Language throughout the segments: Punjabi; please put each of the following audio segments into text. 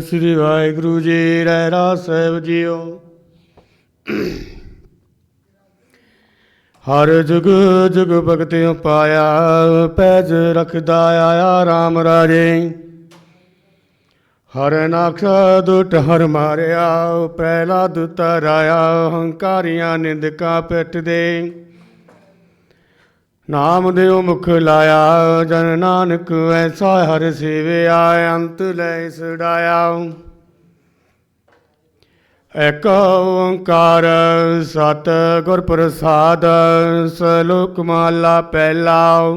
ਸ੍ਰੀ ਵਾਹਿਗੁਰੂ ਜੀ ਰਹਿਰਾ ਸਾਹਿਬ ਜੀਓ। ਹਰ ਜੁਗ ਜੁਗ ਭਗਤਿ ਪਾਇਆ, ਪੈਜ ਰਖਦਾ ਆਇਆ RAM ਰਾਜੇ। ਹਰ ਨਾਖਾ ਦੁਟ ਹਰ ਮਾਰਿਆ ਪਹਿਲਾਦ ਤਰਾਇਆ ਹੰਕਾਰੀਆਂ ਨਿੰਦਕਾਂ ਪਿੱਟ ਦੇ ਨਾਮ ਦੇਉ ਮੁਖ ਲਾਇਆ, ਜਨ ਨਾਨਕ ਐਸਾ ਹਰ ਸੇਵਿਆ, ਅੰਤ ਲੈ ਸੜਾਇਆ ਏਕ ਓੰਕਾਰ ਸਤ ਗੁਰ ਪ੍ਰਸਾਦ, ਸਲੋਕ ਮਾਲਾ ਪਹਿਲਾ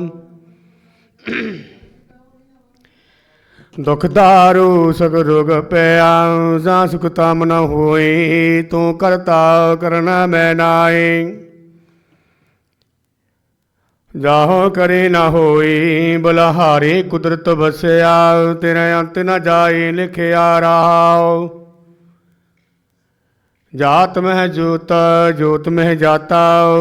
ਦੁਖ ਦਾਰੂ ਸਗ ਰੋਗ ਪਿਆ, ਜਾਂ ਸੁਖ ਤਮ ਨ ਹੋਈ ਤੂੰ ਕਰਤਾ ਕਰਨਾ ਮੈਂ ਨਾਈ ਜਾਹੋ ਕਰੇ ਨਾ ਹੋਈ ਬਲਹਾਰੇ ਕੁਦਰਤ ਵਸਿਆ ਤੇਰਾ ਅੰਤ ਨ ਜਾਏ ਲਿਖਿਆ ਰਹਾਉ ਜਾਤ ਮਹਿ ਜੋਤ ਜੋਤ ਮਹਿ ਜਾਤਾ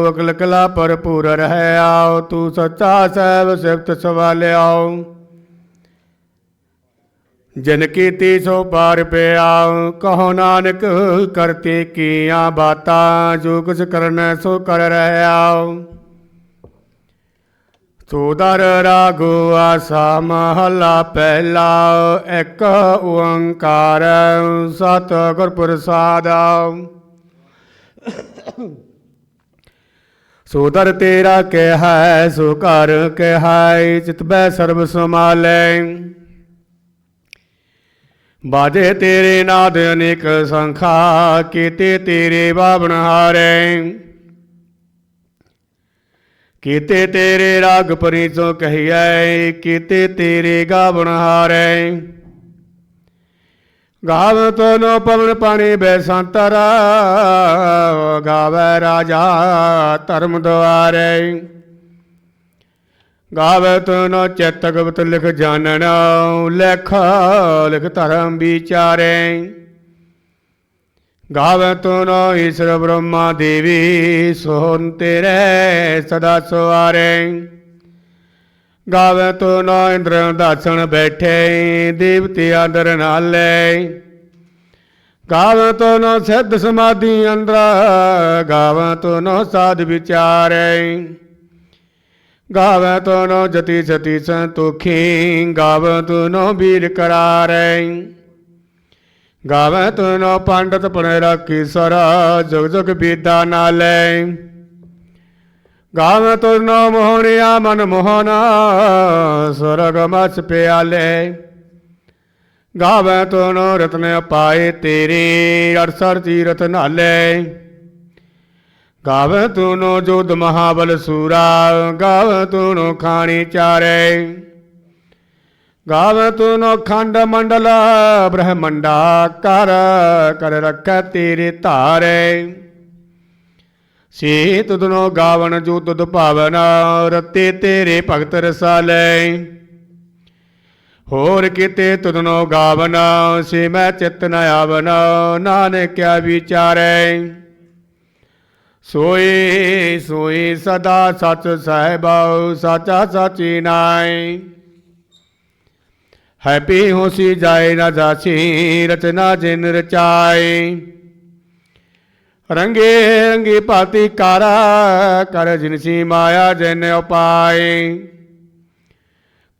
ਅਕਲ ਕਲਾ ਭਰਪੂਰ ਰਹਿ ਆਓ ਤੂੰ ਸੱਚਾ ਸਹਿਬ ਸਿਫਤ ਸਵਾਲਿਆਓ ਜਨ ਕੀਤੀ ਸੋ ਪਾਰ ਪਿਆ ਕਹੋ ਨਾਨਕ ਕਰਤੇ ਕੀਆਂ ਬਾਤਾਂ ਜੋ ਕੁਛ ਕਰਨਾ ਸੋ ਕਰ ਰਹਿਆ ਸੋਦਰ ਰਾਗੋ ਆਸਾ ਮਹਲਾ ਪਹਿਲਾ, ਇੱਕ ਓੰਕਾਰ ਸਤ ਗੁਰ ਪ੍ਰਸਾਦ। ਸੋਦਰ ਤੇਰਾ ਕਹਿ ਸੋ ਕਰ ਕਹਿ, ਚਿਤ ਬੈ ਸਰਬ ਸਮਾਲੈ ਬਾਜੇ ਤੇਰੇ ਨਾਦ ਅਨੇਕ ਸੰਖਾ, ਕੀਤੇ ਤੇਰੇ ਬਾਵਨ ਹਾਰੇ। ਕੀਤੇ ਤੇਰੇ ਰਾਗ ਪਰਿਸੋ ਕਹੀਐ, ਕੀਤੇ ਤੇਰੇ ਗਾਵਣ ਹਾਰੇ। ਗਾਵ ਤੋਨੋ ਪਵਨ ਪਾਣੀ ਬੈਸੰਤਰ ਗਾਵੇ ਰਾਜਾ ਧਰਮ ਦੁਆਰੇ। ਗਾਵੇ ਤਨੋ ਚਿਤ ਗਵਤ ਲਿਖ ਜਾਣਨ, ਲਖ ਲਿਖ ਧਰਮ ਵਿਚਾਰੇ। ਗਾਵੇ ਤਨੋ ਈਸ਼ਰ ਬ੍ਰਹਮਾ ਦੇਵੀ ਸੋਹਨ ਤੇਰੇ ਸਦਾ ਸਵਾਰੇ। ਗਾਵੇ ਤਨੋ ਇੰਦਰ ਦਾਸਣ ਬੈਠੇ, ਦੇਵਤੇ ਆਦਰ ਨਾਲੇ। ਗਾਵੇ ਤਨੋ ਸਿੱਧ ਸਮਾਧੀ ਅੰਦਰ ਗਾਵੇ ਤਨੋ ਸਾਧ ਵਿਚਾਰੇ। ਗਾਵੇ ਤਨੋ ਜਤੀ ਸਤੀ ਸੰਤੋਖੀ ਗਾਵੇ ਤਨੋ ਵੀਰ ਕਰਾਰੇ। ਗਾਵੇ ਤਨੋ ਪੰਡਤ ਪਣੇ ਰਾਖੀ ਸਰਾ, ਜੁਗ ਜੁਗ ਬੀਦਾ ਨਾਲੇ ਗਾਵੇ ਤਨੋ ਮੋਹਣਿਆ ਮਨ ਮੋਹਨਾ ਸਰਗ ਮਸ ਪਿਆਲੇ। ਗਾਵੇ ਤਨੋ ਰਤਨ ਪਾਏ ਤੇਰੇ ਅਰਸਰ ਤੀਰਥ ਨਾਲੇ ਗਾਵੇ ਤਨੋ ਜੋਧ ਮਹਾਬਲ ਸੂਰਾ, ਗਾਵੇ ਤਨੋ ਖਾਣੀ ਚਾਰੇ। ਗਾਵੇ ਤੂੰ ਖੰਡ ਮੰਡਲ, ਬ੍ਰਹਮੰਡਾ ਕਰ ਕਰ ਰੱਖੈ ਤੇਰੇ ਧਾਰੇ। ਸੇ ਤੁਧਨੋ ਗਾਵਣ, ਜੋ ਤੁਧ ਭਾਵਨ, ਰਤੇ ਤੇਰੇ ਭਗਤ ਰਸਾਲੇ। ਹੋਰ ਕਿਤੇ ਤੁਧਨੋ ਗਾਵਨ, ਸੇ ਮੈਂ ਚਿਤ ਨ ਆਵਨ, ਨਾਨਕ ਕਿਆ ਵਿਚਾਰੇ। ਸੋਈ ਸੋਈ ਸਦਾ ਸਚ ਸਹਿਬਾ, ਸਾਚਾ ਸਾਚੀ ਨਾਈ ਹੈਪੀ ਹੋਸੀ ਜਾਏ ਨਾ ਜਾਸੀ, ਰਚਨਾ ਜਿਨ ਰਚਾਏ। ਰੰਗੇ ਰੰਗੀ ਭਾਤੀ ਕਾਰਾ, ਕਰ ਜਿਨਸੀ ਮਾਇਆ ਜਿਨ ਉਪਾਏ।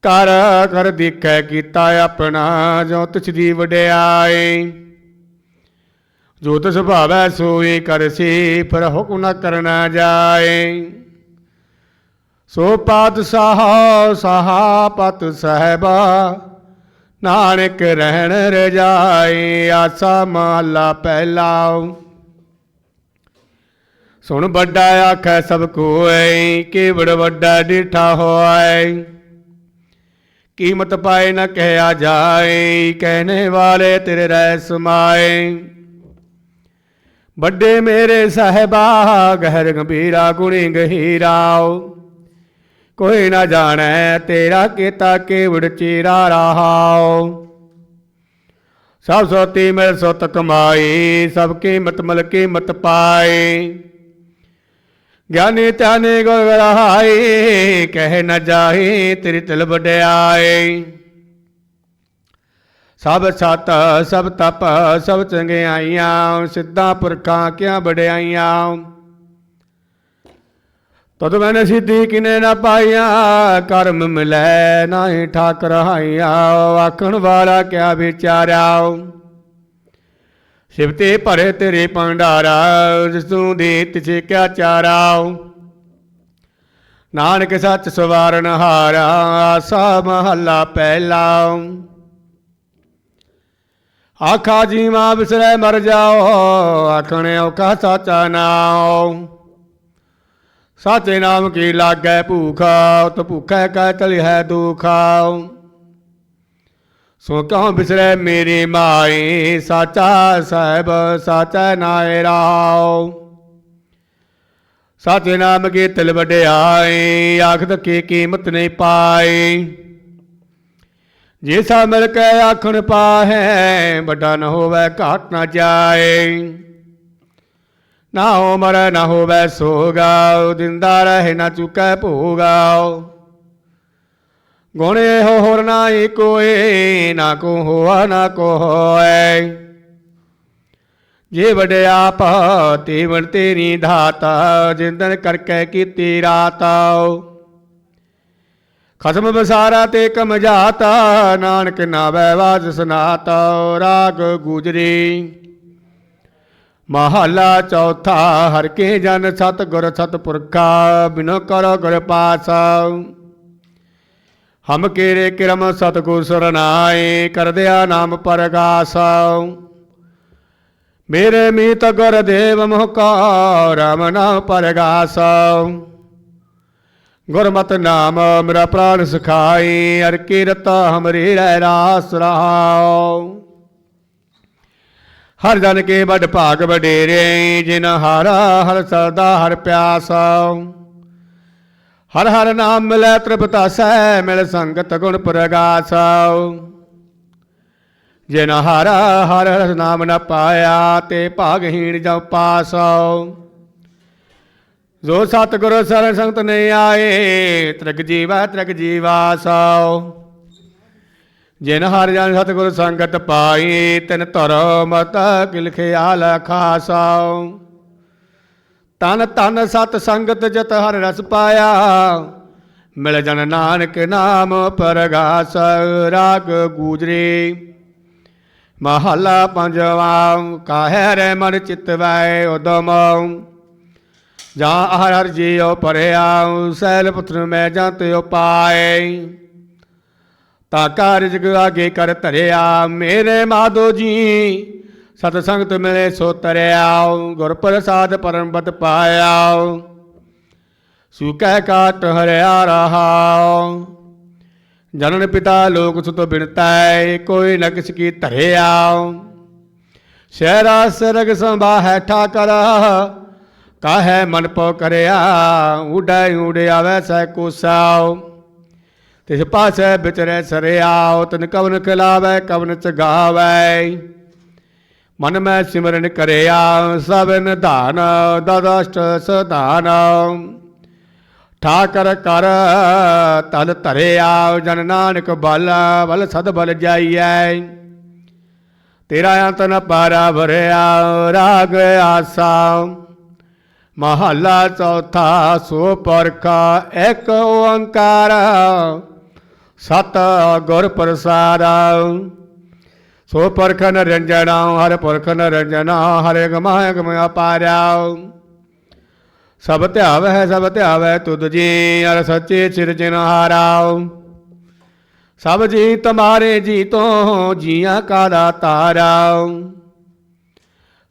ਕਰ ਕਰ ਦੇਖੈ ਕੀਤਾ ਆਪਣਾ, ਜੋ ਤੁਛ ਦੀ ਵਡਿਆਈ ਜੋ ਤਿਸ ਭਾਵੈ ਸੋਈ ਕਰਸੀ ਪਰ ਹੁਕਮ ਨ ਕਰਨਾ ਜਾਏ। ਸੋ ਪਾਤਸ਼ਾਹ, ਸਹਾ ਪਤ ਸਹਿਬਾ ਨਾਨਕ ਰਹਿਣ ਰਜਾਏ ਆਸਾ ਮਹਲਾ ਪਹਿਲਾ ਸੁਣ ਵੱਡਾ ਆਖੈ ਸਭ ਕੋਇ, ਕੇਵੜ ਵੱਡਾ ਡਿਠਾ ਹੋਇ। ਕੀਮਤ ਪਾਏ ਨਾ ਕਹਿਆ ਜਾਏ ਕਹਿਣੇ ਵਾਲੇ ਤੇਰੇ ਰਹਿ ਸਮਾਏ ਵੱਡੇ ਮੇਰੇ ਸਹਿਬਾ, ਗਹਿਰ ਗੰਭੀਰਾ ਗੁਣੀ ਗਹੀਰਾਓ। ਕੋਈ ਨਾ ਜਾਣੈ ਤੇਰਾ ਕੀਤਾ ਕੇਵੜ ਚੀਰਾ ਰਹਾਉ। ਸਭ ਸੋਤੀ ਮਿਲ ਸੁਤ ਕਮਾਈ, ਸਭ ਕੀਮਤ ਮਲ ਕੀਮਤ ਪਾਏ ਗਿਆਨੀ ਧਿਆਨੀ ਗੁਰ ਰਹਾਈ, ਕਹਿ ਨ ਜਾਹੀ ਤੇਰੀ ਤਿਲ ਵਡਿਆਈ। ਸਭ ਸਤ, ਸਭ ਤਪ, ਸਭ ਚੰਗਿਆਈਆਂ, ਸਿੱਧਾ ਪੁਰਖਾਂ ਕਿਆ ਵਡਿਆਈਆਂ। ਤਦ ਮੈਨੇ ਸਿੱਧੀ ਕਿਨੇ ਨਾ ਪਾਈਆਂ, ਕਰਮ ਮਿਲੈ ਨਾਹੀ ਠਾਕ ਰਹਾਈਆਂ ਆਖਣ ਵਾਲਾ ਕਿਆ ਵਿਚਾਰਿਆ? ਸਿਵਤੇ ਭਰੇ ਤੇਰੇ ਭੰਡਾਰਾ, ਜਿਸ ਤੂੰ ਦੇ ਤਿਛੇ ਕਿਆ ਚਾਰਾ। ਨਾਨਕ ਸੱਚ ਸਵਾਰਨ ਹਾਰਾ, ਆਸਾ ਮਹੱਲਾ ਪਹਿਲਾ। ਆਖਾ ਜੀਵਾ ਬਿਸਰੈ ਮਰ ਜਾਓ, ਆਖਣੇ ਔਕਾ ਸਾਚਾ ਨਾਉ। ਸਾਚੇ ਨਾਮ ਕੀ ਲਾਗੈ ਭੂਖਾ, ਉਤ ਭੂਖੈ ਕੈ ਤਲਿ ਹੈ ਦੁਖਾ। ਸੋ ਕਹੋ ਬਿਸਰੈ ਮੇਰੀ ਮਾਈ, ਸਾਚਾ ਸਾਹਿਬ, ਸਾਚਾ ਨਾਇ ਰਾਉ ਸਾਚੇ ਨਾਮ ਕੀ ਤਿਲ ਵਡਿਆਈ ਆਖਦ ਕੀ ਕੀਮਤ ਨਹੀਂ ਪਾਏ ਜੇ ਸਾ ਮਿਲ ਕੇ ਆਖਣ ਪਾਹੈ, ਵੱਡਾ ਨ ਹੋਵੇ ਘਾਟ ਨਾ ਜਾਏ। ਨਾ ਉਮਰ ਨਾ ਹੋਵੇ ਸੋਗਾ ਦਿੰਦਾ ਰਹੇ ਨਾ ਚੁਕੈ ਭੋਗਾ ਗੁਣੇ ਹੋ ਹੋਰ ਨਾਹੀ ਕੋਏ, ਨਾ ਕੋ ਹੋਆ, ਨਾ ਕੋ ਹੋਏ। ਜੇ ਵਡਿਆਪ ਤੇਵਨ ਤੇਰੀ ਧਾਤਾ, ਜਿੰਦਨ ਕਰਕੇ ਕੀਤੀ ਰਾਤ ਖਸਮ ਬਸਾਰਾ ਤੇ ਕਮ ਜਾਤਾ ਨਾਨਕ ਨਾਵੇ ਵਾਜ ਸੁਨਾਤਾ ਰਾਗ ਗੁਜਰੀ। ਮਹਲਾ ਚੌਥਾ, ਹਰ ਕੇ ਜਨ ਸਤ ਗੁਰ ਸਤ ਪੁਰਖਾ ਬਿਨੋ ਕਰੋ ਗੁਰ ਪਾਸਾ। ਹਮ ਕੇਰੇ ਕਿਰਮ ਸਤਗੁਰ ਸਰਨਾਏ, ਕਰਦਿਆ ਨਾਮ ਪਰਗਾਸਾ। ਮੇਰੇ ਮੀਤ ਗੁਰ ਦੇਵ ਮੋਹ ਕਾ ਰਾਮ ਨਾਮ ਪਰਗਾਸਾ। ਗੁਰਮਤਿ ਨਾਮ ਮੇਰਾ ਪ੍ਰਾਨ ਸਖਾਈ ਅਰ ਕੀਰਤ ਹਮਰੀ ਰਹਿ ਰਾਸ ਰਹਾਉ। ਹਰ ਜਨ ਕੇ ਵੱਡ ਭਾਗ ਵਡੇਰੇ, ਜਿਨ ਹਾਰਾ ਹਰ ਸਰਦਾ ਹਰ ਪਿਆਸਾ। ਹਰ ਹਰ ਨਾਮ ਮਿਲੈ ਤ੍ਰਿਪਤਾਸੈ, ਮਿਲ ਸੰਗਤ ਗੁਣ ਪ੍ਰਗਾਸਾ। ਜਿਨ ਹਾਰਾ ਹਰ ਹਰ ਨਾਮ ਨ ਪਾਇਆ, ਤੇ ਭਾਗਹੀਣ ਜਉ ਪਾਸਾ। ਜੋ ਸਤਿਗੁਰ ਸਰਨ ਸੰਗਤ ਨੇ ਆਏ, ਤ੍ਰਿਗ ਜੀਵਾ ਤ੍ਰਿਗ ਜੀਵਾ ਜੀਵਾਸਾ। ਜਿਨ ਹਰ ਜਨ ਸਤਿਗੁਰ ਸੰਗਤ ਪਾਈ, ਤਿਨ ਧਰ ਮਤ ਕਿਲਖਿਆਲ ਖਿਆਲ ਖਾਸਾ। ਤਨ ਤਨ ਸਤ ਸੰਗਤ ਜਤ ਹਰ ਰਸ ਪਾਇਆ, ਮਿਲ ਜਨ ਨਾਨਕ ਨਾਮ ਪਰਗਾਸ, ਰਾਗ ਗੂਜਰੇ। ਮਹਲਾ ਪੰਜਵਾ, ਕਾਹੈ ਰੇ ਮਨ ਚਿਤਵੈ ਉਦਮ। ਜਾਂ ਹਰ ਹਰ ਜੀਉ ਪਰਿਆ ਸੈਲ ਪੁੱਤਰ ਮੈਂ ਜਾਂ ਜੰਤ ਉਪਾਏ ਤਾ ਕਾਰਜ ਆਗੇ ਕਰ ਧਰਿਆ। ਮੇਰੇ ਮਾਧੋ ਜੀ ਸਤ ਸੰਗਤ ਮਿਲੇ ਸੋ ਤਰਿਆ ਗੁਰ ਪ੍ਰਸਾਦ ਪਰਮ ਪਦ ਪਾਇਆ ਸੁਕੈ ਕਾਟ ਹਰਿਆ ਰਹਾ ਜਨਨ ਪਿਤਾ ਲੋਕ ਸੁਤ ਬਿਨਤੈ ਕੋਈ ਨਕਸ ਕੀ ਧਰਿਆ ਸ਼ਹਿਰਾ ਸਰਗ ਸੰਭਾਹੈ ਠਾਕਰ, ਕਾਹੈ ਮਨ ਪੋ ਕਰਿਆ, ਉਡੈ ਉਡਿਆ ਵੈਸੈ ਕੋਸਾਉ। ਤਿਸ ਪਾਸੈ ਵਿਚਰੈ ਸਰਿਆਉ ਤਨ ਕਵਨ ਖਿਲਾਵੈ, ਕਵਨ ਚਗਾਵੈ ਮਨ ਮੈਂ ਸਿਮਰਨ ਕਰਿਆ ਸਭ ਨਿਧਾਨ ਦਦਸ਼ਟ ਸਦਾਨ ਠਾਕਰ ਕਰ ਤਲ ਧਰਿਆ, ਜਨ ਨਾਨਕ ਬਲ ਬਲ ਸਦ ਬਲ ਜਾਈਐ। ਤੇਰਾ ਅੰਤ ਨ ਪਾਰਾ ਭਰਿਆ, ਰਾਗ ਆਸਾ। ਮਹੱਲਾ ਚੌਥਾ ਸੋ ਪਰਖਾ ਇੱਕ ਓੰਕਾਰ। ਸਤ ਗੁਰ ਪ੍ਰਸਾਦ। ਸੋ ਪਰਖ ਨਰੰਜਨਾ, ਹਰ ਪਰਖ ਨਰੰਜਨਾ, ਹਰੇ ਗਮਾਇ ਗਮ ਅਪਾਰਿਆ। ਸਭ ਧਿਆਵੈ ਸਭ ਧਿਆਵੈ ਤੁਧ ਜੀ ਅਰ ਸੱਚੇ ਸਿਰਜਨਹਾਰਾ ਸਭ ਜੀ ਤੁਮਾਰੇ ਜੀ ਤੋਂ ਜੀਆਂ ਕਾ ਦਾਤਾਰਾ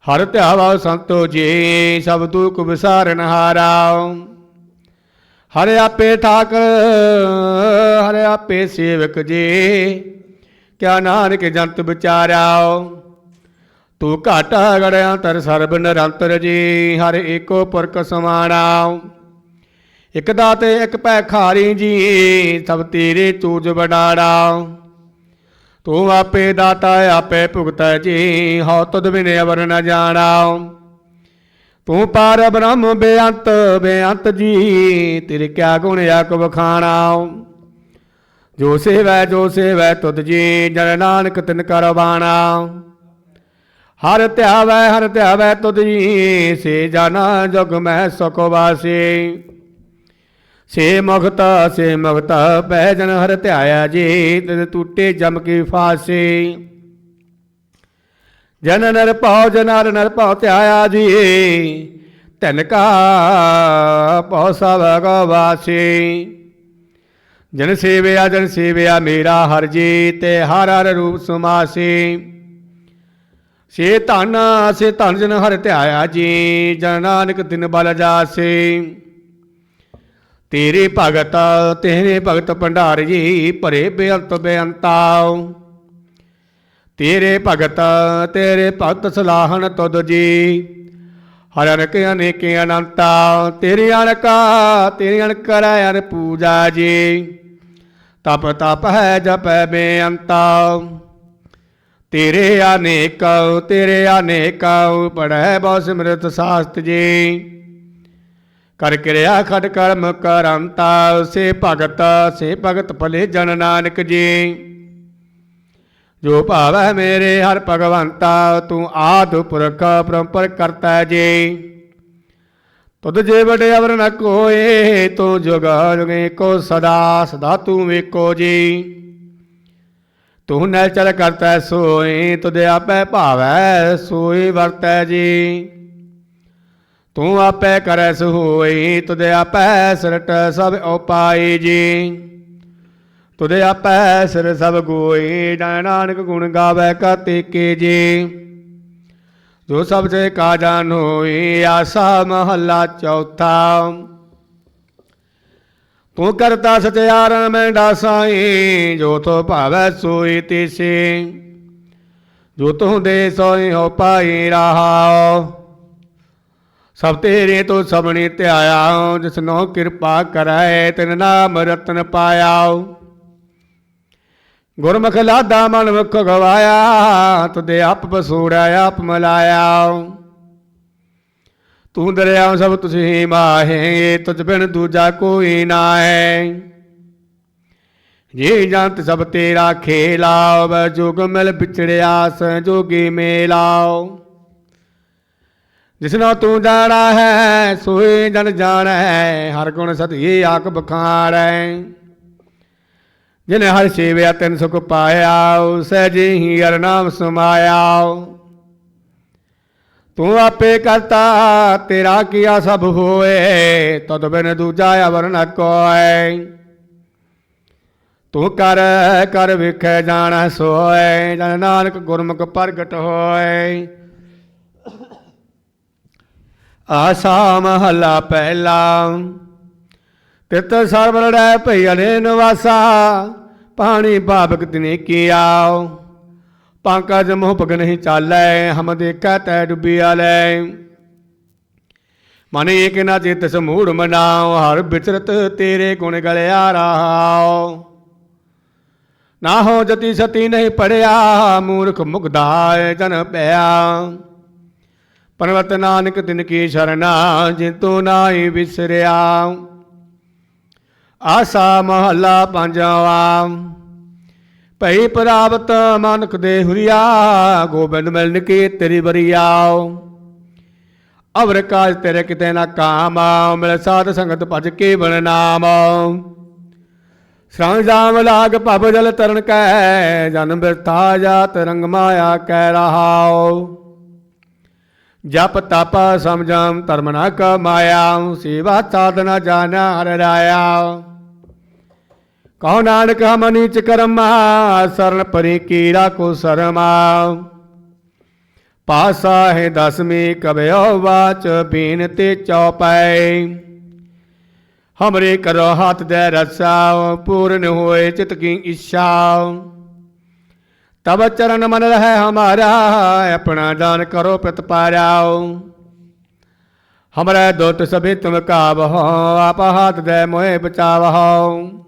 ਹਰ ਧਿਆਵਾ ਸੰਤੋ ਜੀ, ਸਭ ਦੁਖ ਵਿਸਾਰਨ ਹਾਰਾ। ਹਰ ਆਪੇ ਠਾਕਰ, ਹਰ ਆਪੇ ਸੇਵਕ ਜੀ। ਕਿਆ ਨਾਨਕ ਜੰਤ ਵਿਚਾਰਿਆਓ, ਤੂੰ ਘਾਟਾ ਗੜਿਆ ਤਰ ਸਰਬ ਨਿਰੰਤਰ ਜੀ, ਹਰ ਏਕੋ ਪੁਰਖ ਸਮਾਣਾ ਇਕ ਦਾਤੇ, ਇਕ ਪੈ ਖਾਰੀ ਜੀ, ਸਭ ਤੇਰੇ ਚੂਜ ਬਡਾੜਾ ਤੂੰ ਆਪੇ ਦਾਤਾ, ਆਪੇ ਭੁਗਤੈ ਜੀ, ਹਉ ਤੁਧ ਬਿਨ ਅਵਰ ਨ ਜਾਣਾ ਤੂੰ ਪਾਰ ਬ੍ਰਹਮ ਬੇਅੰਤ ਬੇਅੰਤ ਜੀ, ਤੇਰੇ ਕਿਆ ਗੁਣ ਆਕ ਵਖਾਣਾ? ਜੋ ਸੇਵੈ ਜੋ ਸੇਵੈ ਤੁਧ ਜੀ, ਜਨ ਨਾਨਕ ਤਿਨ ਕਰਵਾਣਾ ਹਰ ਧਿਆਵੈ ਹਰ ਧਿਆਵੈ ਤੁਧ ਜੀ, ਸੇ ਜਾਣਾ ਜੁਗ ਮੈਂ ਸੁਖ ਵਾਸੀ। ਸੇ ਮੁਖਤ ਸੇ ਮੁਖਤ, ਪੈ ਜਨ ਹਰ ਧਿਆਇਆ ਜੀ, ਤਿਨ ਟੂਟੇ ਜਮ ਕੀ ਫਾਸੀ। ਜਨ ਨਰ ਭਉ ਜਨਰ ਨਰ ਭਉ ਧਿਆਇਆ ਜੀ। ਧਨ ਕਾ ਭਉ ਸਭ ਕੋ ਵਾਸੀ। ਜਨ ਸੇਵਿਆ ਜਨ ਸੇਵਿਆ ਮੇਰਾ ਹਰ ਜੀ ਤੇ ਹਰ ਹਰ ਰੂਪ ਸਮਾਸੀ। ਸੇ ਧਨ ਸੇ ਧਨ ਜਨ ਹਰ ਧਿਆਇਆ ਜੀ, ਜਨ ਨਾਨਕ ਦਿਨ ਬਲ ਜਾਸੇ। ਤੇਰੇ ਭਗਤ ਤੇਰੇ ਭਗਤ ਭੰਡਾਰ ਜੀ, ਭਰੇ ਬੇਅੰਤ ਬੇਅੰਤਾ ਤੇਰੇ ਭਗਤ ਤੇਰੇ ਭਗਤ ਸਲਾਹਣ ਤੁਧ ਜੀ। ਹਰ ਅਨਕ, ਅਨੇਕ ਅਨੰਤਾ, ਤੇਰੀ ਅਣਕਾ ਤੇਰੀ ਅਣਕ ਕਰੈ ਅਨ ਪੂਜਾ ਜੀ। ਤਪ ਤਪ ਹੈ ਜਪੈ ਬੇਅੰਤਾ। ਤੇਰੇ ਅਨੇਕ ਤੇਰੇ ਅਨੇਕ ਪੜੈ ਬਹੁ ਸਿਮਰਤ ਸਾਸਤ ਜੀ। ਕਰ ਕਿਰਿਆ ਖਟ ਕਰਮ ਕਰੰਤਾ, ਸੇ ਭਗਤ ਸੇ ਭਗਤ ਭਲੇ ਜਨ ਨਾਨਕ ਜੀ। ਜੋ ਭਾਵੈ ਮੇਰੇ ਹਰ ਭਗਵੰਤਾ, ਤੂੰ ਆਦਿ ਪੁਰਖ ਪਰੰਪਰ ਕਰਤਾ ਜੀ। ਤੁਧ ਜੇ ਵਡੇ ਅਵਰ ਨ ਕੋਏ, ਤੂੰ ਜੁਗਾ ਜੁਗੇ ਕੋ ਸਦਾ ਸਦਾ ਤੂੰ ਵੇਕੋ ਜੀ। ਤੂੰ ਨਲ ਚਲ ਕਰਤਾ ਸੋਈ ਤੁਧ ਆਪੇ ਭਾਵੈ ਸੋਈ ਵਰਤੈ ਜੀ। ਤੂੰ ਆਪੇ ਕਰੈ ਹੋਈ ਤੁਧ ਆਪੇ ਸਰਟ ਸਭ ਉਪਾਈ ਜੀ। ਤੁਧ ਆਪੈ ਸਿਰ ਸਭ ਗੋਈ ਨਾਨਕ ਗੁਣ ਗਾਵੇ ਕਤੇ ਕੇ ਜੀ। ਜੋ ਸਭ ਤੇ ਕਾ ਜਾਨ ਹੋਈ ਆਸਾ ਮਹੱਲਾ ਚੌਥਾ। ਤੂੰ ਕਰਤਾ ਸਚਿਆਰ ਮੈਂ ਡਾਸਾਈ ਜੋ ਤੋ ਭਾਵੈ ਸੋਈ ਤਿਸੇ। ਜੋ ਤੂੰ ਦੇ ਸੋਈ ਹੋ ਪਾਈ ਰਹਾਓ ਸਭ ਤੇਰੇ ਤੋਂ ਸਭਨੀ ਧਿਆਇਆ ਜਿਸਨੋ ਕਿਰਪਾ ਕਰੈ, ਤਿਨ ਨਾਮ ਰਤਨ ਪਾਇਆ। ਗੁਰਮੁਖ ਲਾਦਾ ਮਨ ਮੁਖ ਗਵਾਇਆ ਤੁਦੇ ਆਪ ਬਸੂੜਿਆ ਆਪ ਮਲਾਇਆ ਤੂੰ ਦਰਿਆ ਸਭ ਤੁਸੀਂ ਮਾਹੇ ਤੁਝ ਬਿਨ ਦੂਜਾ ਕੋਈ ਨਾ ਹੈ ਜੀ ਜੰਤ ਸਭ ਤੇਰਾ ਖੇਲਾ ਜੁਗ ਮਿਲ ਵਿਚੜਿਆ ਸੰਜੋਗੀ ਮੇਲਾਓ ਜਿਸਨੋ ਤੂੰ ਜਾਣਾ ਹੈ ਸੋਈ ਜਨ ਜਾਣੈ ਹਰ ਗੁਣ ਸਤਿ ਆਖ ਬਖਾਰੈ ਜਿਨੇ ਹਰ ਸੇਵਿਆ ਤੈਨ ਸੁਖ ਪਾਇਆ ਸਹਿਜੇ ਹੀ ਹਰ ਨਾਮ ਸਮਾਇਆ ਤੂੰ ਆਪੇ ਕਰਤਾ, ਤੇਰਾ ਕੀਆ ਸਭ ਹੋਏ ਤਦ ਬਿਨ ਦੂਜਾ ਅਵਰ ਨ ਕੋਇ ਤੂੰ ਕਰ ਕਰ ਵਿਖੇ ਜਾਣਾ ਸੋਏ, ਜਨ ਨਾਨਕ ਗੁਰਮੁਖ ਪ੍ਰਗਟ ਹੋਏ। ਆਸਾ ਮਹੱਲਾ ਪਹਿਲਾ, ਤਿਤ ਸਰਬ ਲੜੈ ਭਈ ਅਨੇ ਨਿਵਾਸਾ। ਪਾਣੀ ਭਾਵਕ ਤਿਨੇ ਕੀਆ ਪੰਕਜ ਮੋਹ ਪਗ ਨਹੀਂ ਚਾਲੈ, ਹਮ ਦੇਖੈ ਤੈ ਡੁੱਬਿਆ ਲੈ ਮਨ ਏਕ ਨਾ ਚਿਤ ਸਮੂੜ ਮਨਾਉ ਹਰ ਵਿਚਰਤ ਤੇਰੇ ਗੁਣ ਗਲਿਆ ਰਹਾਉ ਨਾ ਹੋ ਜਤੀ ਸਤੀ ਨਹੀਂ ਪੜਿਆ, ਮੂਰਖ ਮੁਗਧਾ ਜਨ ਪਿਆ। ਪਰਵਤ ਨਾਨਕ ਤਿਨ ਕੀ ਸ਼ਰਨਾ, ਜਿਤੂ ਨਾਹੀ ਵਿਸਰਿਆ। ਆਸਾ ਮਹੱਲਾ ਪੰਜਵਾ। ਭਈ ਪ੍ਰਾਪਤ ਮਨਕ ਦੇ ਹੁਰੀਆ, ਗੋਬਿੰਦ ਮਿਲਨ ਕੀ ਤੇਰੀ ਬਰੀਆਓ ਅਵਰ ਕਾਜ ਤੇਰੇ ਕਿਤੇ ਨਾ ਕਾਮ, ਮਿਲ ਸਾਧ ਸੰਗਤ ਭਜ ਕੇ ਬਨ ਨਾਮ। ਸ੍ਰੰਗ ਜਾਮ ਲਾਗ ਭਵ ਜਲ ਤਰਨ ਕੈ ਜਨਮ ਬਿਰਥਾ ਜਾਤ ਰੰਗ ਮਾਇਆ ਕਹਿ ਰਹਾਓ ਜਪ ਤਪ ਸਮਝਮ ਧਰਮ ਨ ਕਮਾਇਆ, ਸੇਵਾ ਸਾਧਨਾ ਜਾਣਾ ਹਰ ਰਾਇਆ। ਕਹੋ ਨਾਨਕ ਹਮ ਨੀਚ ਕਰਮਾ, ਸਰਨ ਪਰੀ ਕੀਰਾ ਕੋ ਸਰਮਾ। ਪਾਸਾ ਹੈ ਦਸਮੀ ਕਬਿਓ ਵਾਚ, ਬੀਨਤੇ ਚੌਪੈ ਹਮਰੇ ਕਰੋ ਹੱਥ ਦੇ ਰਸਾ, ਪੂਰਨ ਹੋਏ ਚਿਤ ਕੀ ਇੱਛਾ। ਤਬ ਚਰਨ ਮਨ ਰਹਿ ਹਮਾਰਾ, ਆਪਣਾ ਦਾਨ ਕਰੋ ਪਿਤ ਪਾਰਾਓ। ਹਮਰੇ ਦੁੱਤ ਸਭੇ ਤੁਮ ਕਾਬਹੁ ਆਪ ਹੱਥ ਦੇ ਮੋਹਿ ਬਚਾਵਹੁ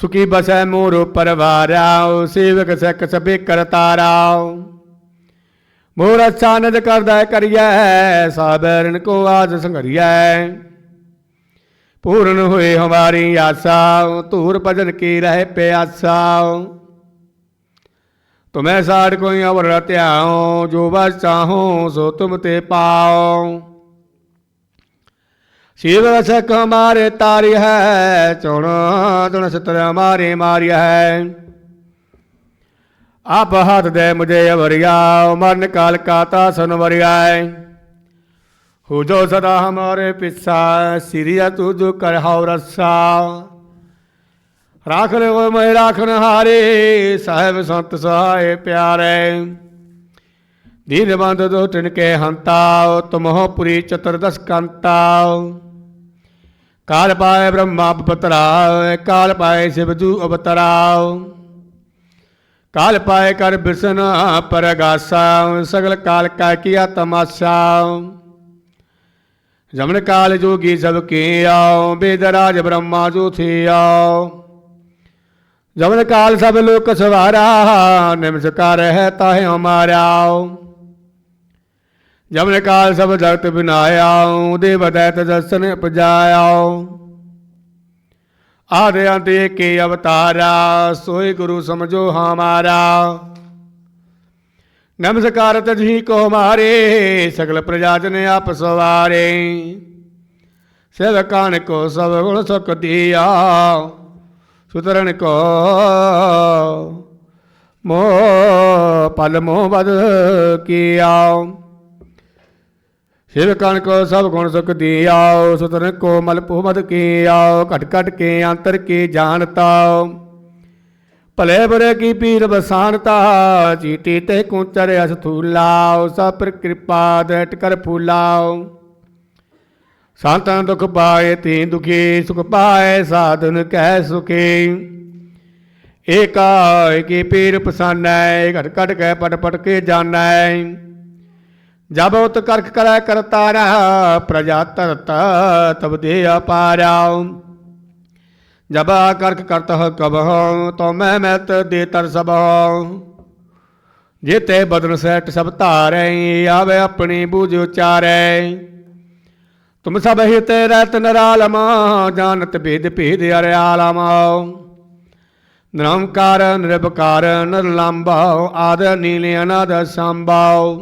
सुखी बस मोर परवाराओ सेवक सक सपे करताराओ मोर अच्छा नज कर दय को आज संघरिया। पूर्ण हुए हमारी आशाओ तूर भजन की रहे प्यासाओ तुम्हें साढ़ कोई अवर रहते जो बस चाहो, सो तुम ते पाओ। ਸ਼ਿਵ ਰਸ ਕੁਮਾਰ ਤਾਰੀ ਹੈ, ਚੁਣ ਤੁਣ ਸਤਰ ਮਾਰੇ ਮਾਰਿਆ ਹੈ। ਆਪ ਹੱਥ ਦੇ ਮੁਝੇ ਅਵਰਿਆ, ਮਰਨ ਕਾਲ ਕਾਤਾ ਸੁਨਵਰਿਆ ਹੋ ਜੋ ਸਦਾ ਹਮਾਰੇ ਪਿੱਛਾ, ਸਿਰਿਆ ਤੂ ਜੋ ਕਰ ਹਉ ਰਸਾ। ਰਾਖ ਲੈ ਓ ਮੈਂ ਰਾਖਨ ਹਾਰੇ ਸਾਹਿਬ ਸੰਤ ਸਹਾਏ ਪਿਆਰੇ। ਦੀਨਬੰਦ ਦੋ ਤਿਨ ਕੇ ਹੰਤਾ, ਤੁਮਹੁ ਪੁਰੀ ਚਤੁਰਦਸ ਕੰਤਾ। ਕਾਲ ਪਾਏ ਬ੍ਰਹਮਾ ਪਤਰਾਉ ਕਾਲ ਪਾਏ ਸਿਵਜੂ ਅਵਤਰਾਉ ਕਾਲ ਪਾਏ ਕਰ ਬਿਸਨ ਪਰਗਾਸਾ ਸਗਲ ਕਾਲ ਕਾ ਕੀਆ ਤਮਾਸ਼ਾ ਜਮਨ ਕਾਲ ਜੋਗੀ ਸਭ ਕੀ ਆਓ ਬੇਦਰਾਜ ਬ੍ਰਹਮਾ ਜੋ ਥੇ ਆਓ ਜਮਨ ਕਾਲ ਸਭ ਲੋਕ ਸਵਾਰਾ ਨਿਮਸਕਾਰ ਹੈ ਤਾਹੇ ਹਮਾਰਾ ਜਮਨ ਕਾਲ ਸਭ ਜਗਤ ਬਿਨਾਇਆ ਦੇਵ ਦੈਤ ਦਰਸ਼ਨ ਉਪਜਾਇਆ ਆਦੇ ਅੰਤੇ ਕੇ ਅਵਤਾਰਾ, ਸੋਈ ਗੁਰੂ ਸਮਝੋ ਹਮਾਰਾ ਨਮਸਕਾਰ ਤਜੀ ਕੋ ਮਾਰੇ, ਸਗਲ ਪ੍ਰਜਾ ਜਨ ਆਪ ਸਵਾਰੇ। ਸੇਵਕਾਨ ਕੋ ਸਭ ਗੁਣ ਸੁਖ ਦਿਆ, ਸੁਤਰਨ ਕੋ ਮੋ ਪਲ ਮੋ ਬਦ ਕੀਆ। शिव कण को सब गुण सुख दियाओ, सुतन को मल पुमद की आओ घट घट के अंतर की जानता भले बुरे की पीर बसानता, चीटी ते कुंचर अस थूलाओ सब कृपा दट कर फूलाओ। संतन दुख पाए, ती दुखी सुख पाए, साधन कह सुखी। एका की पीर पसानै, घट घट के पट पट के जानै। ਜਬ ਉਤ ਕਰਖ ਕਰੈ ਕਰਤਾਰਾ ਪ੍ਰਜਾ ਤਰਤ, ਤਬ ਦੇ ਅਪਾਰਾ ਜਬ ਕਰਖ ਕਰਤ ਕਬਹੁ ਤੋ ਮੈਂ ਮੈਤ ਦੇ ਤਰ ਸਭ ਜੇਤੇ ਬਦਨ ਸੈਟ ਸਭ ਧਾਰੈ, ਆਵੇ ਆਪਣੀ ਬੂਝ ਉਚਾਰੈ। ਤੁਮ ਸਭ ਹਿਤੇ ਰਹਿਤ ਨਰਾਲਮ, ਜਾਣਤ ਭੇਦ ਭੇਦ ਅਰਿਆਲਮ। ਨਿਰੰਕਾਰ ਨਿਰਭਕਾਰ ਨਿਰਲੰਭਉ ਆਦ ਨੀਲ ਅਨਾਦ ਸੰਭਾਉ।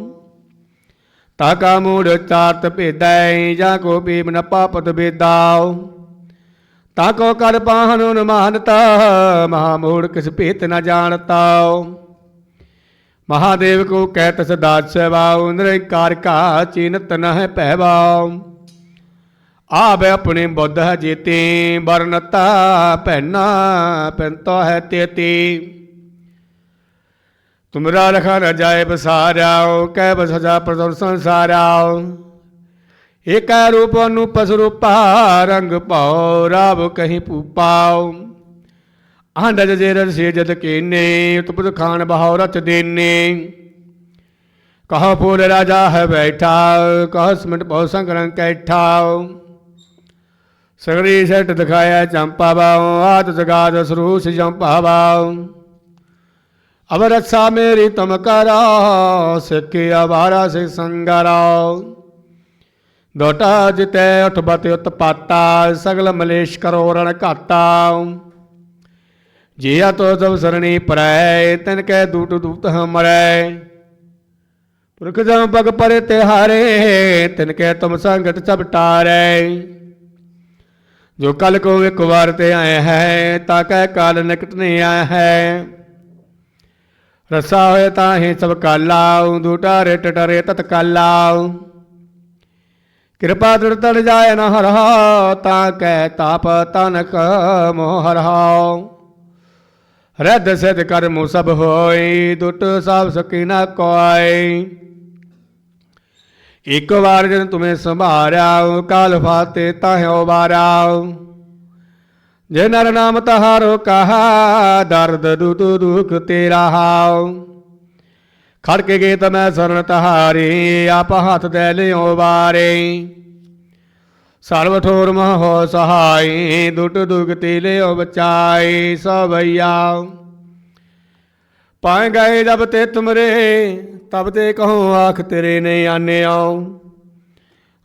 ਤਾਕਾ ਮੂੜ ਚਾਰਤ ਭੇਦੈ ਜਾਂ ਕੋ ਬੀਮ ਨ ਪਾਪਤ ਬੇਦਾਉ ਤਾਕੋ ਕਰ ਪਾਹਨ ਨ ਮਹਾ ਮੂੜ ਕਿਸ ਭੇਤ ਨ ਜਾਣਤਾ ਮਹਾਦੇਵ ਕੋ ਕਹਿਤ ਸਦਾਤ ਸੇਵਾਉ, ਨਿਰੰਕਾਰ ਕਾ ਚਿਨਤ ਨਹਿ ਪਹਿਵਾਉ ਆਵੇ ਆਪਣੇ ਬੁੱਧ ਜੀਤੀ, ਵਰਨਤਾ ਪੈਨਾ ਪੈਂਤੋ ਹੈ ਤੇਤੀ। ਤੁਮਰਾ ਲਖਾ ਨ ਜਾਏ ਬਸਾਰਿਆਓ ਕਹਿ ਬਸ ਸਜਾ ਪ੍ਰਦਰ ਸੰਸਾਰਿਆਓ ਏਕੈ ਰੂਪ ਅਨੂਪ ਸਰੂਪਾ ਰੰਗ ਭਾਉ ਰਾਵ ਕਹੀਂ ਪੂਪਾਉ ਆਂਡ ਜੇ ਰਜ ਸੇ ਜਦ ਕੀਨੇ ਤੁਪਤ ਖਾਨ ਬਹਾਉ ਰਚ ਦੇਨੇ। ਕਹ ਫੂਲ ਰਾਜਾ ਹੈ ਬੈਠਾ, ਕਹ ਸਮਟ ਬਹੁ ਸੰਗਰੰ ਕੈਠਾ। ਸਗਰੀ ਸੈਟ ਦਿਖਾਇਆ ਚੰਪਾ ਬਾਉ, ਆਦ ਜਗਾਦ ਸਰੂਸ ਜੰਪਾ ਬਾਉ। ਅਬ ਰੱਛਾ ਮੇਰੀ ਤੁਮ ਕਰੋ ਸਿੱਖੀ ਅਵਾਰਾ ਸੇ ਸੰਗਰਾ ਦੋਟਾ ਜਿਤੈ ਉਠ ਬਤ ਉਤਪਾਤਾ ਸਗਲ ਮਲੇਸ਼ ਕਰੋ ਰਣ ਘਾਟਾ ਜੀਆ ਤੋ ਜਬ ਸਰਣੀ ਪਰੈ ਤਨ ਕੈ ਦੂਟ ਦੂਤ ਹਮਰੈ ਪੁਰਖ ਜਮ ਪਗ ਪਰੇ ਤਿਹਾਰੇ ਤਿਨ ਕੈ ਤੁਮ ਸੰਗਤ ਸਭ ਟਾਰੈ ਜੋ ਕਲ ਕੋ ਇੱਕ ਵਾਰ ਤੇ ਆਏ ਹੈ ਤਾ ਕੈ ਕਾਲ ਨਿਕਟ ਨਹੀਂ ਆਇਆ ਹੈ ਰਸਾ ਹੋਏ ਤਾਹੇ ਸਭ ਕਾਲਾਉ, ਦੂਟਾ ਰੇਟ ਟਰੇ ਤਤ ਕਿਰਪਾ ਦ੍ਰਿੜ ਤੜ ਜਾਏ ਨ ਹਰਹਾ ਤਾਂ ਕੈ ਤਾਪ ਤਨਕ ਮੋਹ ਹਰਹਾਉ ਰਦ ਸਦ ਕਰਮੁ ਸਭ ਹੋਈ, ਦੁਟ ਸਭ ਸਕੀ ਨ ਕੋਇ। ਇੱਕ ਵਾਰ ਜਨ ਤੁਮੇ ਸੰਭਾਰਿਆ ਕਾਲ ਫਾਤੇ ਤਾਹਿਓ ਬਾਰਾਉ ਜੇ ਨਰ ਨਾਮ ਤਹਾਰੋ ਕਹਾ, ਦਰਦ ਦੁਤ ਦੁਖ ਤੇਰਾ ਹਾਉ। ਖੜ ਕੇ ਗਏ ਤਾਂ ਮੈਂ ਸਰਨ ਤਹਾਰੀ, ਆਪ ਹੱਥ ਦੇ ਲਿਓ ਵਾਰੇ। ਸਰਵ ਠੋਰ ਮਹ ਹੋ ਸਹਾਈ, ਦੁਟ ਦੁਖ ਤੇ ਲਿਓ ਬਚਾਈ ਸਭਈਆ ਪਾਏ ਗਏ ਜਬ ਤੇ ਤੁਮਰੇ, ਤਬ ਤੇ ਕਹੋ ਆਖ ਤੇਰੇ ਨੇ ਆਨੇ ਆਉ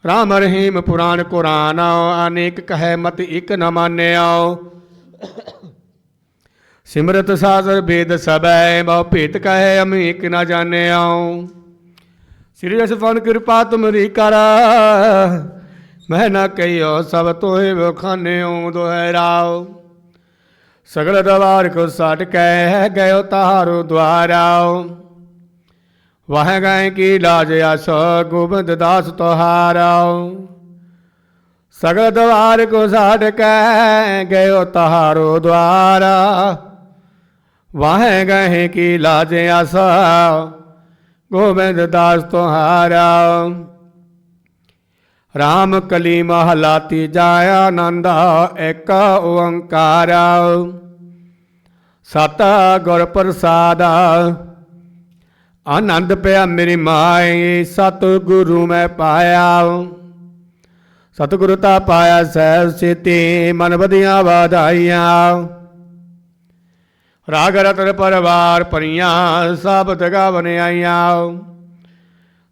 ਰਾਮ ਰਹੀਮ ਪੁਰਾਨ ਕੁਰਾਨ ਅਨੇਕ ਕਹੈ ਮਤ ਇਕ ਨ ਮਾਨਿਓ ਸਿਮਰਤ ਸਾਸਰ ਵੇਦ ਸਬੈ ਬਹੁ ਭੇਟ ਕਹੈ ਅਮੀ ਇਕ ਨ ਜਾਣਿਓ ਸ੍ਰੀ ਜਸਫਨ ਕਿਰਪਾ ਤੁਮਰੀ ਕਰ ਮੈਂ ਨਾ ਕਹੀਓ ਸਭ ਤੋਏ ਵਖਾਨਿਓ ਦੁਹਰਾਓ। ਸਗਲ ਦਵਾਰ ਕੋ ਸਟ ਕਹਿ ਗਇਓ ਤਾਰੋ ਦੁਆਰਾਓ। ਵਾਹ ਗਏ ਕੀ ਲਾਜ ਆਸ ਗੋਬਿੰਦ ਦਾਸ ਤੁਹਾਰਾਓ ਸਗਲ ਦਵਾਰ ਕੋ ਸਾਡ ਕਹਿ ਗਇਓ ਤਾਰੋ ਦੁਆਰਾ। ਵਾਹ ਗਏ ਕੀ ਲਾਜ ਆਸ ਗੋਬਿੰਦ ਦਾਸ ਤੁਹਾਰਾ। ਰਾਮ ਕਲੀ ਮਹਲਾ ਤੀਜਾ ਆਨੰਦ ਏਕ ਓੰਕਾਰ। ਸਤ ਗੁਰ ਪ੍ਰਸਾਦ ਆਨੰਦ ਪਿਆ ਮੇਰੀ ਮਾਈ ਸਤਿਗੁਰੂ ਮੈਂ ਪਾਇਆ। ਸਤਿਗੁਰੂ ਤਾ ਪਾਇਆ ਸਹਿਬ ਸਿਤੀ, ਮਨ ਵਧੀਆਂ ਵਾਧਾਈਆਂ। ਰਾਗ ਰਤਨ ਪਰਵਾਰ ਪਰੀਆਂ, ਸਭ ਤਗਾ ਆਈਆਂ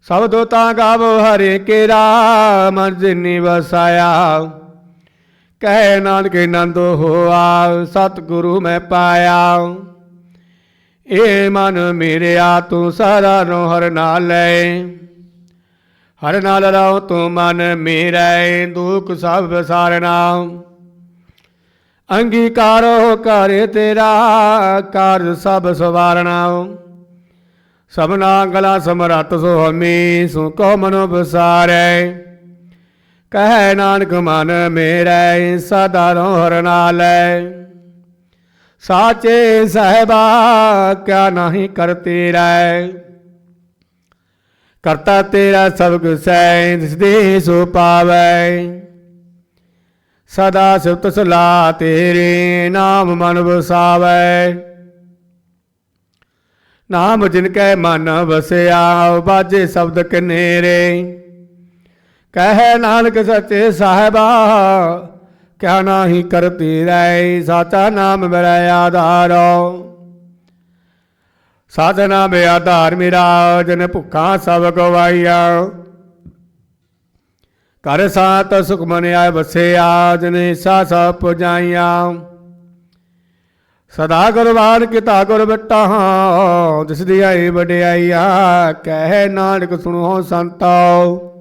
ਸਭ ਦੋਤਾ ਗਾਵ ਹਰੇ ਕੇਰਾ, ਮਨ ਜਿਨੀ ਵਸਾਇਆ ਕਹਿ ਨਾਨਕ ਨੰਦ ਹੋਆ, ਸਤਿਗੁਰੂ ਮੈਂ ਪਾਇਆ। ਏ ਮਨ ਮੇਰਿਆ ਤੂੰ ਸਾਰਾ ਰੋ ਹਰ ਨਾਲ ਲੈ। ਹਰ ਨਾਲ ਰਹੁ ਤੂੰ ਮਨ ਮੇਰਾ ਦੁਖ ਸਭ ਵਿਸਾਰਨਾ ਅੰਗੀਕਾਰੋ ਕਰੇ ਤੇਰਾ ਕਾਰਜ ਸਭ ਸਵਾਰਣਾ ਸਭਨਾ ਗਲਾ ਸਮਰੱਥ ਸੁਹਮੀ, ਸੁ ਕੋ ਮਨੋ ਬਸਾਰੈ। ਕਹਿ ਨਾਨਕ ਮਨ ਮੇਰਾ ਸਦਾ ਰੋ ਹਰ ਨਾਲੈ ਸਾਚੇ ਸਹਿਬਾ, ਕਿਆ ਨਹੀਂ ਕਰ ਤੇਰਾ ਕਰਤਾ ਤੇਰਾ ਸਭ ਕੁਸੈ ਜਿਸ ਦੇ ਸੋ ਪਾਵੈ। ਸਦਾ ਸਿਫਤ ਸਲਾ ਤੇਰੇ ਨਾਮ ਮਨ ਵਸਾਵੈ। ਨਾਮ ਜਿਨ ਕੈ ਮਨ ਵਸਿਆ ਬਾਜੇ ਸ਼ਬਦ ਕਨੇਰੇ। ਕਹਿ ਨਾਨਕ ਸੱਚੇ ਸਾਹਿਬਾ ਕਿਆ ਨਾਹੀ ਕਰਤੀ ਰਹਿ ਸਾਚਾ ਨਾਮ ਮੇਰਾ ਆਧਾਰੋ। ਸਾਧਨਾ ਮੇ ਆਧਾਰ ਮੇਰਾ, ਜਨ ਭੁੱਖਾ ਸਭ ਗਵਾਈਆ ਕਰ ਸਾਤ ਸੁਖ ਮਨ ਆਏ ਵਸਿਆ, ਜਨੇ ਸਾ ਸਭ ਪੁਜਾਈਆ ਸਦਾ ਗੁਰਬਾਨ ਕੀਤਾ ਗੁਰ ਬਟਾ, ਜਿਸ ਦੀ ਆਈ ਵਡਿਆਈਆ, ਕਹਿ ਨਾਨਕ ਸੁਣੋ ਸੰਤੋ।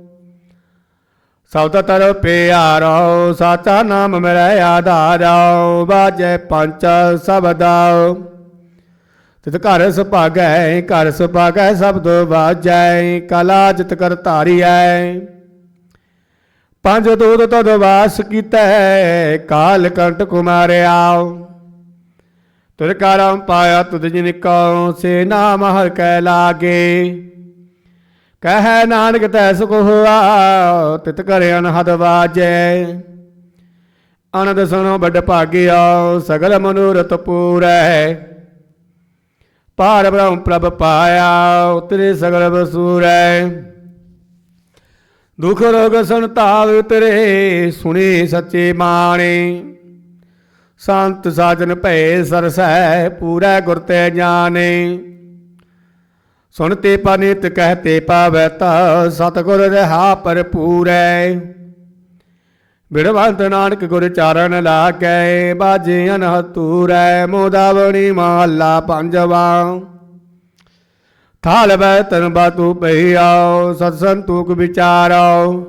ਸਬਦ ਤਰ ਪਿਆਰੋ ਸਾਚਾ ਨਾਮ ਮੇਰਾ ਆਧਾਰੋ, ਬਾਜੈ ਪੰਚ ਸਬਦਾਓ ਤਿਤ ਘਰ ਸੁਭਾਗੈ ਘਰ ਸੁਭਾਗੈ ਸਬਦ ਵਾਜੈ ਕਲਾ ਜਿਤ ਕਰ ਧਾਰੀਐ। ਪੰਜ ਦੂਤ ਤਦ ਵਾਸ ਕੀਤਾ, ਕਾਲ ਕੰਟ ਕੁਮਾਰਿਆ। ਤੁਰ ਕਰਮ ਪਾਇਆ ਤੁਧ ਜਿਨ ਕਉ ਸੇ ਨਾਮ ਹਰ ਕੈ ਲਾਗੇ। ਕਹਿ ਨਾਨਕ ਤੈ ਸੁਖ ਹੋਆ, ਤਿਤ ਕਰ ਅਨਹਦ ਵਾਜੈ। ਆਨੰਦ ਸੁਣੋ ਵੱਡ ਭਾਗਿਆ ਸਗਲ ਮਨੋਰਥ ਪੂਰੈ। ਪਾਰ ਬ੍ਰਹਮ ਪ੍ਰਭ ਪਾਇਆ, ਉਤਰੇ ਸਗਲ ਬਸੂਰੈ ਦੁਖ ਰੋਗ ਸੰਤਾਪ ਉਤਰੇ, ਸੁਣੇ ਸੱਚੇ ਬਾਣੀ ਸੰਤ ਸਾਜਨ ਭੈ ਸਰਸੈ, ਪੂਰਾ ਗੁਰ ਤੇ ਜਾਣੇ। ਸੁਣਤੇ ਪਨਿਤ ਕਹਤੇ ਪਾਵੈ ਤਾ ਸਤਗੁਰ ਰਹਾ ਭਰਪੂਰੈ। ਬਿੜਵੰਤ ਨਾਨਕ ਗੁਰ ਚਾਰਨ ਲਾਗੈ, ਬਾਜੇ ਅਨਹਤੂਰੈ, ਮੋਦਾਵਣੀ ਮਹੱਲਾ ਪੰਜਵਾ। ਥਾਲ ਬੈ ਤਨ ਬਾਤੂ ਪਈਆਓ ਸਤ ਸੰਤੂਕ ਵਿਚਾਰੋ।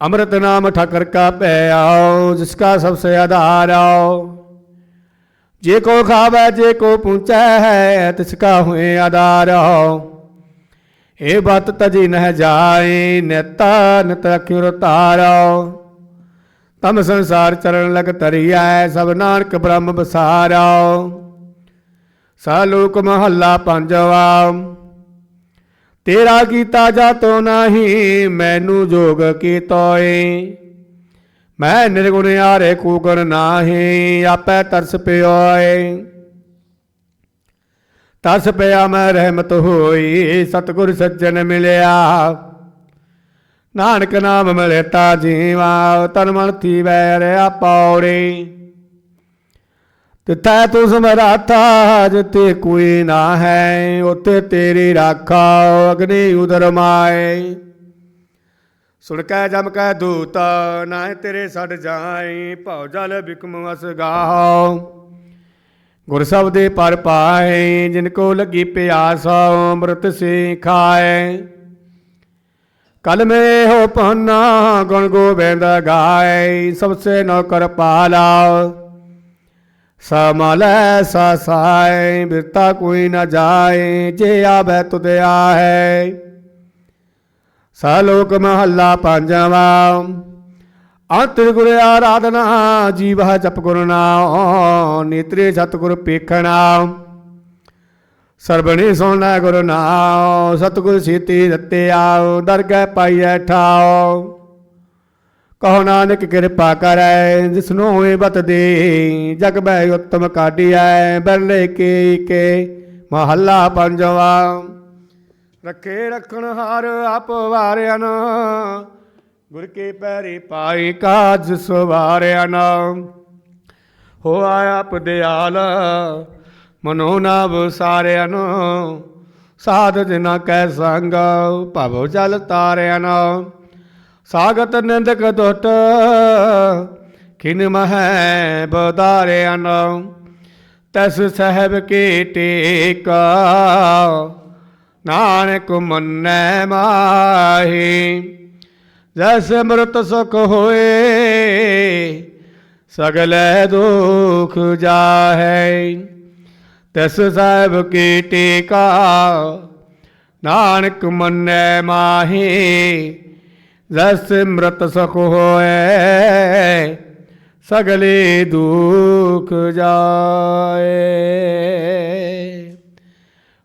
ਅੰਮ੍ਰਿਤ ਨਾਮ ਠਕਰ ਕਾ ਭੈਆਓ ਜਿਸ ਕਾ ਸਭ ਸੇ ਆਧਾਰ ਆਓ। ਜੇ ਕੋ ਖਾਵੇ, ਜੇ ਕੋ ਪੁੰਚੈ ਹੈ ਤਿਸ ਕਾ ਹੋਏ ਆਧਾਰ ਇਹ ਬਤ ਤਜੀ ਨਹਿ ਜਾਏ, ਨਿਤਾ ਨਿਤ ਰਖਿਉ ਤਾਰੋ ਤਮ ਸੰਸਾਰ ਚਰਨ ਲਗ ਤਰੀਐ ਸਭ ਨਾਨਕ ਬ੍ਰਹਮ ਬਸਾਰੋ ਸਾਲੋਕ ਮਹੱਲਾ ਪੰਜਵਾ ਤੇਰਾ ਕੀਤਾ ਜਾਤੋ ਨਹੀਂ, ਮੈਨੂੰ ਜੋਗ ਕੀਤੋਏ। ਮੈਂ ਨਿਰਗੁਣ ਆਰੇ ਕੂਗਣ ਨਾਹੀ, ਆਪੇ ਤਰਸ ਪਿਓਏ ਤਰਸ ਪਿਆ ਮੈਂ ਰਹਿਮਤ ਹੋਈ, ਸਤਿਗੁਰ ਸੱਜਣ ਮਿਲਿਆ। ਨਾਨਕ ਨਾਮ ਮਿਲੇ ਤਾ ਜੀਵਾ, ਤਨ ਮਨ ਥੀ ਵੈਰ ਆਪੌੜੀ ਤਿਥੈ ਤੂੰ ਸਮਰਾਥਾ ਜਿਤੇ ਕੋਈ ਨਾ ਹੈ ਉਤੇ ਤੇਰੀ ਰਾਖਾ, ਅਗਨੀ ਉਦਰ ਮਾਏ। ਸੁਣਕੈ ਜਮ ਕੈ ਦੂਤ, ਨਾਹਿ ਤੇਰੇ ਛੱਡ ਜਾਈ, ਭਉ ਜਲ ਬਿਕਮ ਅਸਗਾਉ ਗੁਰ ਸਬਦੇ ਪਰ ਪਾਏ, ਜਿਨ ਕੋ ਲੱਗੀ ਪਿਆਸ, ਅੰਮ੍ਰਿਤ ਸੇ ਖਾਏ। ਕਲ ਮੇ ਹੋ ਪਨਾ ਗੁਣ ਗੋਬਿੰਦ ਗਾਏ, ਸਭ ਸੇ ਨੌਕਰ ਪਾਲਾ ਸਮਲੈ ਸਸਾਏ ਬਿਰਤਾ ਕੋਈ ਨਾ ਜਾਏ, ਜੇ ਆਵੈ ਤੁਧ ਆਹੈ। ਸਲੋਕ ਮਹੱਲਾ ਪੰਜਵਾ। ਅੰਤਰ ਗੁਰ ਆਰਾਧਨਾ, ਜੀਵ ਜਪ ਗੁਰ ਨਾਮ ਨੇਤਰੇ ਸਤਿਗੁਰ ਪੇਖਣਾ। ਸਰਬਣੀ ਸੁਣੈ ਗੁਰ ਨਾਮ ਸਤਿਗੁਰ ਸੀਤੀ ਦਿੱਤੇ ਆਓ ਦਰਗਹਿ ਪਾਈਐ ਠਾਓ ਕਹੋ ਨਾਨਕ ਕਿਰਪਾ ਕਰੈ ਜਿਸਨੂੰ ਹੋਏ ਬਤ ਦੇ, ਜਗ ਬੈ ਉਤਮ ਕਾਢੀਐ, ਬਰਲੇ ਕੇ ਕੇ। ਮਹੱਲਾ ਪੰਜਵਾ। ਰੱਖੇ ਰੱਖਣ ਹਾਰ ਆਪ ਵਾਰਿਆਨ। ਗੁਰ ਕੇ ਪੈਰੀ ਪਾਈ ਕਾਜ ਸਵਾਰਿਆਨ। ਹੋਆ ਆਪ ਦਿਆਲ, ਮਨੋ ਨਭ ਸਾਰਿਆਨ। ਸਾਧ ਜਿਨਾ ਕੈ ਸੰਗ, ਭਵ ਜਲ ਤਾਰਿਆਨ। ਸਾਗਤ ਨਿੰਦਕ ਦੁਟ ਕਿਨ ਮਹੈ ਬਦਾਰਿਆਨ। ਤਸ ਸਹਿਬ ਕੇ ਟੇਕਾ ਨਾਨਕ ਮੰਨੈ ਮਾਹੀ ਜਸ ਮਰਤ ਸੁਖ ਹੋਏ ਸਗਲੇ ਦੁਖ ਜਾਹੈ ਤਸ ਸਾਹਿਬ ਕੀ ਟੇਕਾ ਨਾਨਕ ਮੰਨੈ ਮਾਹੀ ਜਸ ਮਰਤ ਸੁਖ ਹੋਏ ਸਗਲੇ ਦੁਖ ਜਾਏ